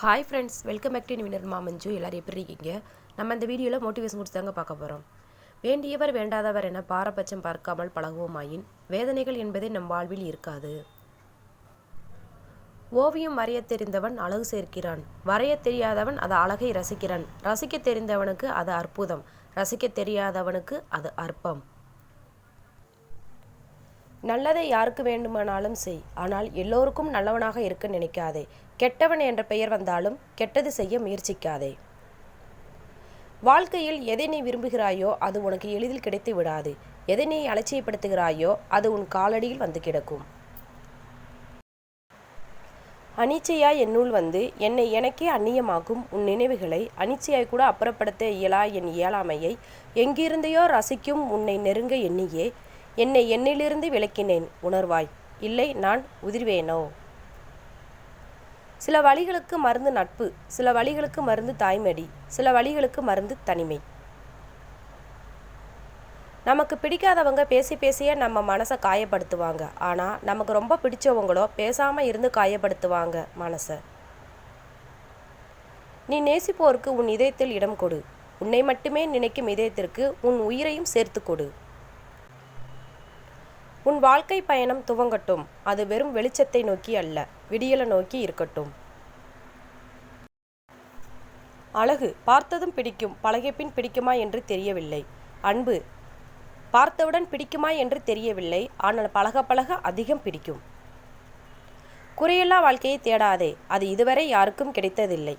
Hi friends welcome back to நிவினர் மாமஞ்சு எல்லோரும் எப்படி இருக்கீங்க? நம்ம இந்த வீடியோவில் மோட்டிவேஷன் கொடுத்து தாங்க பார்க்க போகிறோம் வேண்டியவர் வேண்டாதவர் என பாரபட்சம் பார்க்காமல் பழகுவோமாயின் வேதனைகள் என்பதே நம் வாழ்வில் இருக்காது. ஓவியம் வரைய தெரிந்தவன் அழகு சேர்க்கிறான். வரைய தெரியாதவன் அது அழகை ரசிக்கிறான். ரசிக்க தெரிந்தவனுக்கு அது அற்புதம். ரசிக்க தெரியாதவனுக்கு அது அற்பம். நல்லதை யாருக்கு வேண்டுமானாலும் செய். ஆனால் எல்லோருக்கும் நல்லவனாக இருக்க நினைக்காதே. கெட்டவன் என்ற பெயர் வந்தாலும் கெட்டது செய்ய முயற்சிக்காதே. வாழ்க்கையில் எதை நீ விரும்புகிறாயோ அது உனக்கு எளிதில் கிடைத்து விடாது. எதை நீ அலட்சியப்படுத்துகிறாயோ அது உன் காலடியில் வந்து கிடக்கும். அனிச்சையா என்னுள் வந்து என்னை எனக்கே அந்நியமாக்கும் உன் நினைவுகளை அனிச்சையாய் கூட அப்புறப்படுத்த இயலா என் இயலாமையை. எங்கிருந்தையோ ரசிக்கும் உன்னை நெருங்க எண்ணியே. என்னை என்னிலிருந்து விளக்கினேன் உணர்வாய். இல்லை நான் உதிர்வேனோ? சில வழிகளுக்கு மருந்து நட்பு சில வழிகளுக்கு மருந்து தாய்மடி சில வழிகளுக்கு மருந்து தனிமை. நமக்கு பிடிக்காதவங்க பேசி பேசியே நம்ம மனசை காயப்படுத்துவாங்க. ஆனால் நமக்கு ரொம்ப பிடிச்சவங்களோ பேசாமல் இருந்து காயப்படுத்துவாங்க மனசை. நீ நேசிப்போருக்கு உன் இதயத்தில் இடம் கொடு. உன்னை மட்டுமே நினைக்கும் இதயத்திற்கு உன் உயிரையும் சேர்த்து கொடு. உன் வாழ்க்கை பயணம் துவங்கட்டும். அது வெறும் வெளிச்சத்தை நோக்கி அல்ல விடியலை நோக்கி இருக்கட்டும். அழகு பார்த்ததும் பிடிக்கும். பழகிய பின் பிடிக்குமா என்று தெரியவில்லை. அன்பு பார்த்தவுடன் பிடிக்குமா என்று தெரியவில்லை. ஆனால் பழக பழக அதிகம் பிடிக்கும். குறையில்லா வாழ்க்கையை தேடாதே. அது இதுவரை யாருக்கும் கிடைத்ததில்லை.